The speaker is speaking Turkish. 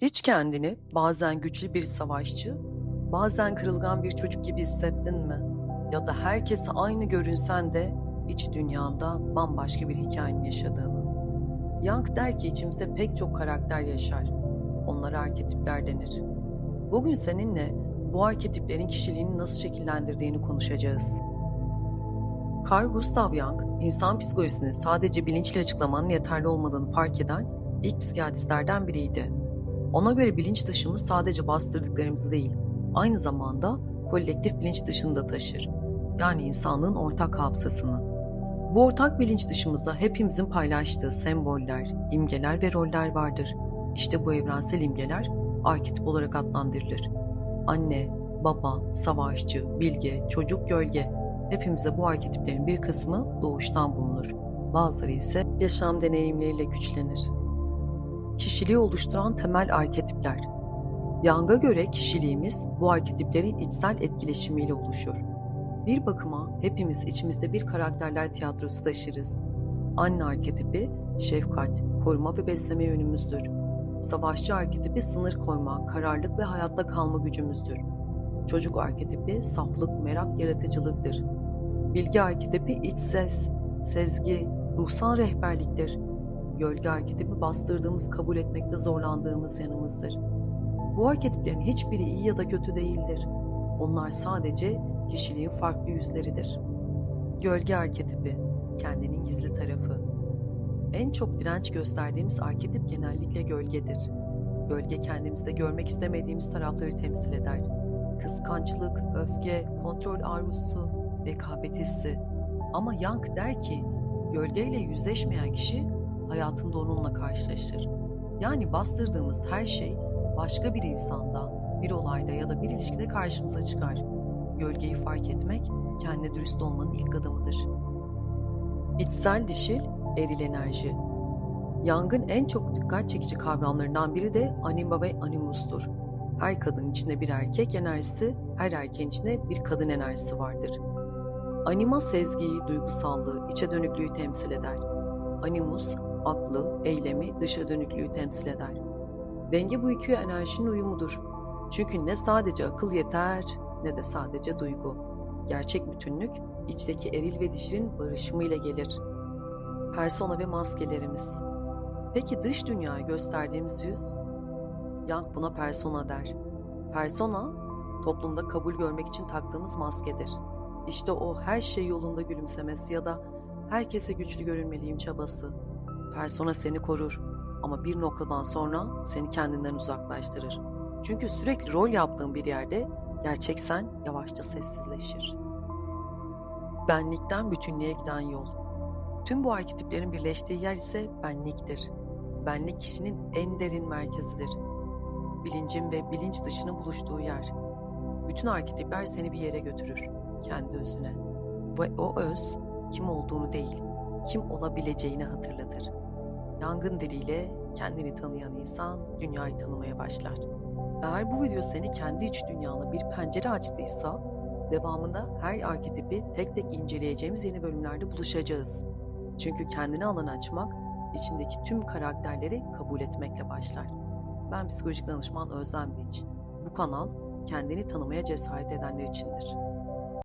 Hiç kendini bazen güçlü bir savaşçı, bazen kırılgan bir çocuk gibi hissettin mi? Ya da herkese aynı görünsen de iç dünyanda bambaşka bir hikayenin yaşadığını. Young der ki içimizde pek çok karakter yaşar. Onlara arketipler denir. Bugün seninle bu arketiplerin kişiliğini nasıl şekillendirdiğini konuşacağız. Carl Gustav Jung, insan psikolojisini sadece bilinçle açıklamanın yeterli olmadığını fark eden ilk psikiyatristlerden biriydi. Ona göre bilinç dışımız sadece bastırdıklarımızı değil, aynı zamanda kolektif bilinç dışını da taşır. Yani insanlığın ortak hafızasını. Bu ortak bilinç dışımızda hepimizin paylaştığı semboller, imgeler ve roller vardır. İşte bu evrensel imgeler arketip olarak adlandırılır. Anne, baba, savaşçı, bilge, çocuk, gölge. Hepimizde bu arketiplerin bir kısmı doğuştan bulunur. Bazıları ise yaşam deneyimleriyle güçlenir. Kişiliği oluşturan temel arketipler. Young'a göre kişiliğimiz bu arketiplerin içsel etkileşimiyle oluşur. Bir bakıma hepimiz içimizde bir karakterler tiyatrosu taşırız. Anne arketipi şefkat, koruma ve besleme yönümüzdür. Savaşçı arketipi sınır koyma, kararlılık ve hayatta kalma gücümüzdür. Çocuk arketipi saflık, merak, yaratıcılıktır. Bilgi arketipi iç ses, sezgi, ruhsal rehberliktir. Gölge arketipi bastırdığımız, kabul etmekte zorlandığımız yanımızdır. Bu arketiplerin hiçbiri iyi ya da kötü değildir. Onlar sadece kişiliğin farklı yüzleridir. Gölge arketipi, kendinin gizli tarafı. En çok direnç gösterdiğimiz arketip genellikle gölgedir. Gölge kendimizde görmek istemediğimiz tarafları temsil eder. Kıskançlık, öfke, kontrol arzusu, rekabet hissi. Ama Young der ki, gölgeyle yüzleşmeyen kişi hayatında onunla karşılaşır. Yani bastırdığımız her şey başka bir insanda, bir olayda ya da bir ilişkide karşımıza çıkar. Gölgeyi fark etmek, kendine dürüst olmanın ilk adımıdır. İçsel dişil, eril enerji. Young'ın en çok dikkat çekici kavramlarından biri de anima ve animustur. Her kadın içinde bir erkek enerjisi, her erkeğin içinde bir kadın enerjisi vardır. Anima sezgiyi, duygusallığı, içe dönüklüğü temsil eder. Animus, aklı, eylemi, dışa dönüklüğü temsil eder. Denge bu iki enerjinin uyumudur. Çünkü ne sadece akıl yeter ne de sadece duygu. Gerçek bütünlük içteki eril ve dişilin barışımıyla gelir. Persona ve maskelerimiz. Peki dış dünyaya gösterdiğimiz yüz? Young buna persona der. Persona, toplumda kabul görmek için taktığımız maskedir. İşte o her şey yolunda gülümsemesi ya da herkese güçlü görünmeliyim çabası. Persona seni korur ama bir noktadan sonra seni kendinden uzaklaştırır. Çünkü sürekli rol yaptığın bir yerde gerçek sen yavaşça sessizleşir. Benlikten bütünlüğe giden yol. Tüm bu arketiplerin birleştiği yer ise benliktir. Benlik kişinin en derin merkezidir. Bilincin ve bilinç dışının buluştuğu yer. Bütün arketipler seni bir yere götürür, kendi özüne. Ve o öz kim olduğunu değil, kim olabileceğini hatırlatır. Yangın diliyle kendini tanıyan insan dünyayı tanımaya başlar. Eğer bu video seni kendi iç dünyana bir pencere açtıysa, devamında her arketipi tek tek inceleyeceğimiz yeni bölümlerde buluşacağız. Çünkü kendine alan açmak, içindeki tüm karakterleri kabul etmekle başlar. Ben psikolojik danışman Özlem Dinç. Bu kanal kendini tanımaya cesaret edenler içindir.